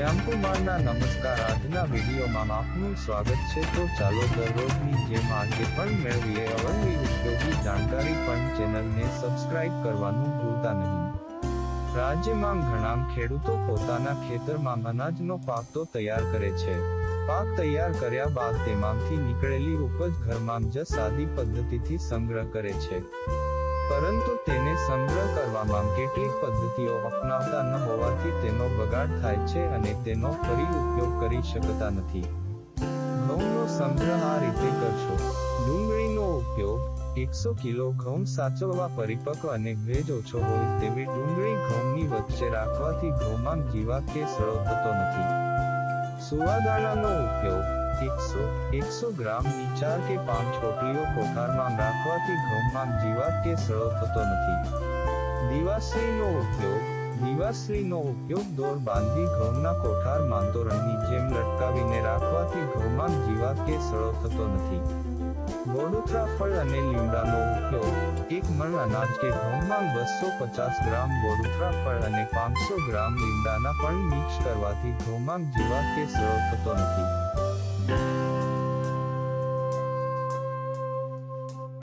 શ્યામકુમારના નમસ્કાર. આજના વિડીયોમાં આપનું સ્વાગત છે. તો ચાલો દરરોજની જેમ આજે પણ મેળવીએ. અવનવી ઉપયોગી જાણકારી પણ ચેનલને સબસ્ક્રાઇબ કરવાનું ભૂલતા નહીં. રાજ્યમાં ઘણા ખેડૂતો પોતાના ખેતરમાં અનાજનો પાક તો તૈયાર કરે છે. પાક તૈયાર કર્યા બાદ તેમાંથી નીકળેલી ઉપજ ઘરમાં જ સાદી પદ્ધતિથી સંગ્રહ કરે છે. પરંતુ તેને સંગ્રહ કરવામાં કેટલીક પદ્ધતિઓ અપનાવતા ન હોવાથી તેનો બગાડ થાય છે અને તેનો ફરી ઉપયોગ કરી શકતા નથી. ઘઉંનો સંગ્રહ આ રીતે કરશો. ડુંગળીનો ઉપયોગ એકસો કિલો ઘઉં સાચવવા પરિપક્વ અને ભેજ ઓછો હોય તેવી ડુંગળી ઘઉંની વચ્ચે રાખવાથી ઘઉંમાં જીવા કે સળો થતો નથી. સુવાદાણાનો ઉપયોગ એકસો એકસો ગ્રામની ચાર કે પાંચ રોટલીઓ કોઠારમાં રાખવાથી ઘઉંમાં જીવાત કે સળો થતો નથી. દિવાશ્રીનો ઉપયોગ દિવાશ્રીનો ઉપયોગ દોર બાંધી ઘઉંના કોઠાર માંતોરણની જેમ લટકાવીને રાખવાથી ઘઉંમાં જીવાત કે સળો થતો નથી. ગોડુથરા ફળ અને લીમડાનો ઉપયોગ, એક મણ અનાજ કે ઘઉંમાં બસો પચાસ ગ્રામ ગોડુથરા ફળ અને પાંચસો ગ્રામ લીમડાના પણ મિક્સ કરવાથી ઘઉંમાં જીવાત કે સળો થતો નથી.